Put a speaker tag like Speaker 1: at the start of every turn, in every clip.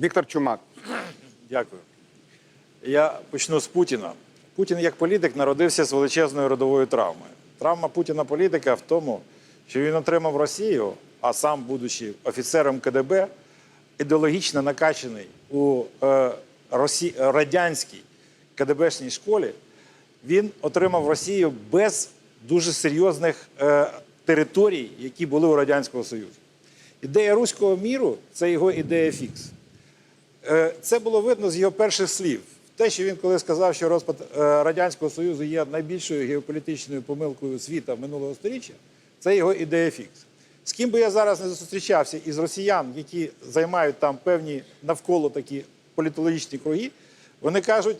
Speaker 1: Віктор Чумак.
Speaker 2: Дякую. Я почну з Путіна. Путін як політик народився з величезною родовою травмою. Травма Путіна політика в тому, що він отримав Росію, а сам, будучи офіцером КДБ, ідеологічно накачаний у е, Росі... радянській КДБшній школі, він отримав Росію без дуже серйозних е, територій, які були у Радянського Союзу. Ідея руського міру це його ідея фікс. Е, Це було видно з його перших слів. Те, що він коли сказав, що розпад е, Радянського Союзу є найбільшою геополітичною помилкою світа минулого століття, це його ідея фікс. З ким би я зараз не зустрічався із росіян, які займають там певні навколо такі політологічні круги, вони кажуть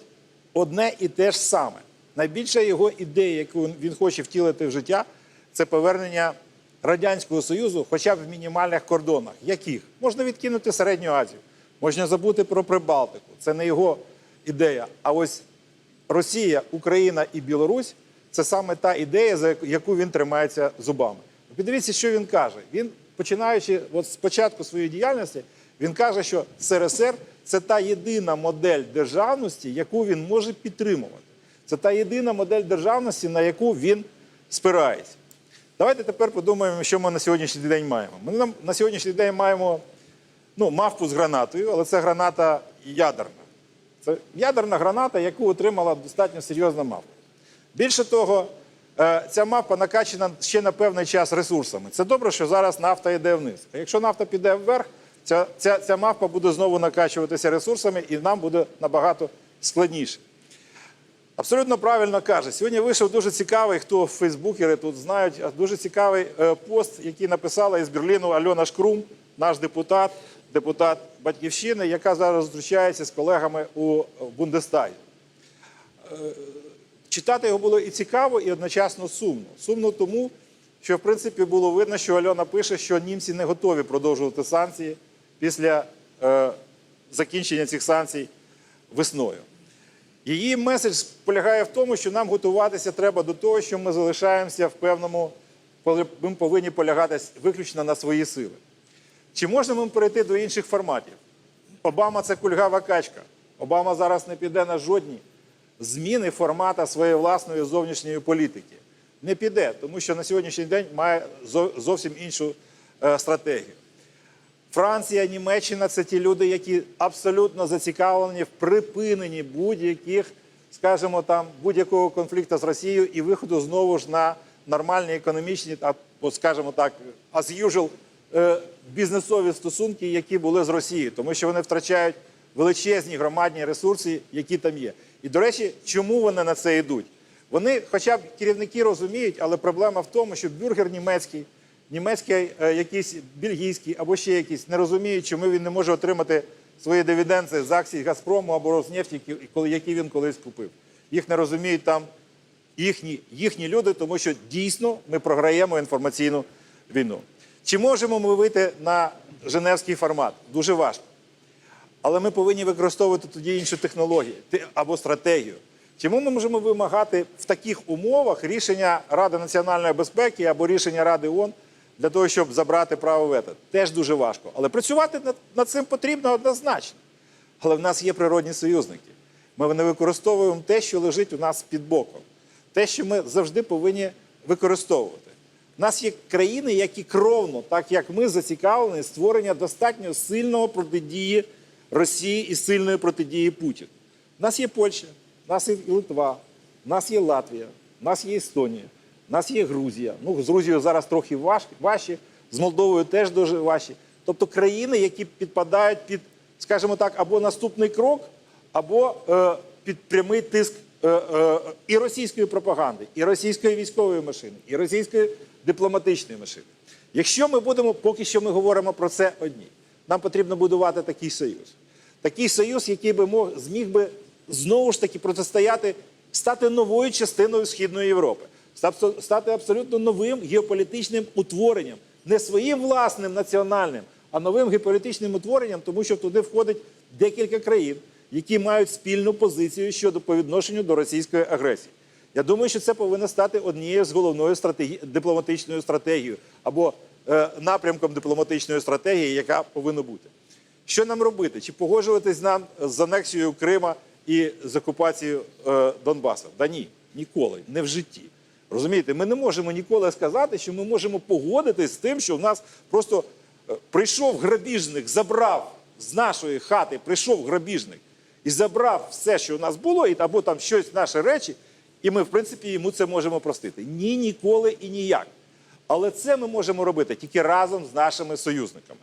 Speaker 2: одне і те ж саме. Найбільша його ідея, яку він хоче втілити в життя, це повернення Радянського Союзу хоча б в мінімальних кордонах. Яких? Можна відкинути Середню Азію, можна забути про Прибалтику. Це не його ідея. А ось Росія, Україна і Білорусь це саме та ідея, за яку він тримається зубами. Подивіться, що він каже. Він, починаючи от з початку своєї діяльності, він каже, що СРСР це та єдина модель державності, яку він може підтримувати. Це та єдина модель державності, на яку він спирається. Давайте тепер подумаємо, що ми на сьогоднішній день маємо. Ми на сьогоднішній день маємо ну, мавпу з гранатою, але це граната ядерна. Це ядерна граната, яку отримала достатньо серйозна мавпа. Більше того, е, ця мавпа накачана ще на певний час ресурсами. Це добре, що зараз нафта йде вниз. А якщо нафта піде вверх, ця, ця, ця мавпа буде знову накачуватися ресурсами, і нам буде набагато складніше. Абсолютно правильно каже. Сьогодні вийшов дуже цікавий, хто фейсбукери тут знають, дуже цікавий е, пост, який написала із Берліну Альона Шкрум, наш депутат, депутат Батьківщини, яка зараз зустрічається з колегами у Бундестагі. Е, Читати його було і цікаво, і одночасно сумно. Сумно тому, що в принципі було видно, що Альона пише, що німці не готові продовжувати санкції після е, закінчення цих санкцій весною. Її меседж полягає в тому, що нам готуватися треба до того, що ми залишаємося в певному, ми повинні полягатись виключно на свої сили. Чи можна ми перейти до інших форматів? Обама це кульгава качка. Обама зараз не піде на жодні зміни формата своєї власної зовнішньої політики. Не піде, тому що на сьогоднішній день має зовсім іншу е, стратегію. Франція, Німеччина це ті люди, які абсолютно зацікавлені в припиненні будь-яких, скажімо, там будь-якого конфлікту з Росією і виходу знову ж на нормальні економічні, скажімо так, as usual, бізнесові стосунки, які були з Росією, тому що вони втрачають величезні громадні ресурси, які там є. І до речі, чому вони на це йдуть? Вони, хоча б керівники розуміють, але проблема в тому, що бюргер німецький німецький, е, якийсь бельгійський або ще якийсь не розуміють, чому він не може отримати свої дивіденди з акцій Газпрому або Роснефті, які він колись купив. Їх не розуміють там їхні, їхні люди, тому що дійсно ми програємо інформаційну війну. Чи можемо ми вийти на Женевський формат? Дуже важко. Але ми повинні використовувати тоді інші технології або стратегію. Чому ми можемо вимагати в таких умовах рішення Ради національної безпеки або рішення Ради ООН для того, щоб забрати право вето? Теж дуже важко. Але працювати над цим потрібно однозначно. Але в нас є природні союзники. Ми не використовуємо те, що лежить у нас під боком, те, що ми завжди повинні використовувати. Нас є країни, які кровно, так як ми, зацікавлені створення достатньо сильного протидії Росії і сильної протидії Путіну. У нас є Польща, у нас є Литва, у нас є Латвія, у нас є Естонія, у нас є Грузія. Ну, з Грузією зараз трохи важ- важче, з Молдовою теж дуже важче. Тобто країни, які підпадають під, скажімо так, або наступний крок, або е, під прямий тиск е, е, і російської пропаганди, і російської військової машини, і російської дипломатичної машини. Якщо ми будемо, поки що ми говоримо про це одні, нам потрібно будувати такий союз. Такий союз, який би мог, зміг би знову ж таки протистояти, стати новою частиною Східної Європи, стати- абсолютно новим геополітичним утворенням, не своїм власним національним, а новим геополітичним утворенням, тому що туди входить декілька країн, які мають спільну позицію щодо по відношенню до російської агресії. Я думаю, що це повинно стати однією з головною стратегі... дипломатичною стратегією або е, напрямком дипломатичної стратегії, яка повинна бути. Що нам робити? Чи погоджуватись нам з анексією Крима і з окупацією е, Донбасу? Да ні, ніколи, не в житті. Розумієте, ми не можемо ніколи сказати, що ми можемо погодитись з тим, що в нас просто е, прийшов грабіжник, забрав з нашої хати, прийшов грабіжник і забрав все, що у нас було, і або там щось наші речі, і ми, в принципі, йому це можемо простити. Ні, ніколи і ніяк. Але це ми можемо робити тільки разом з нашими союзниками.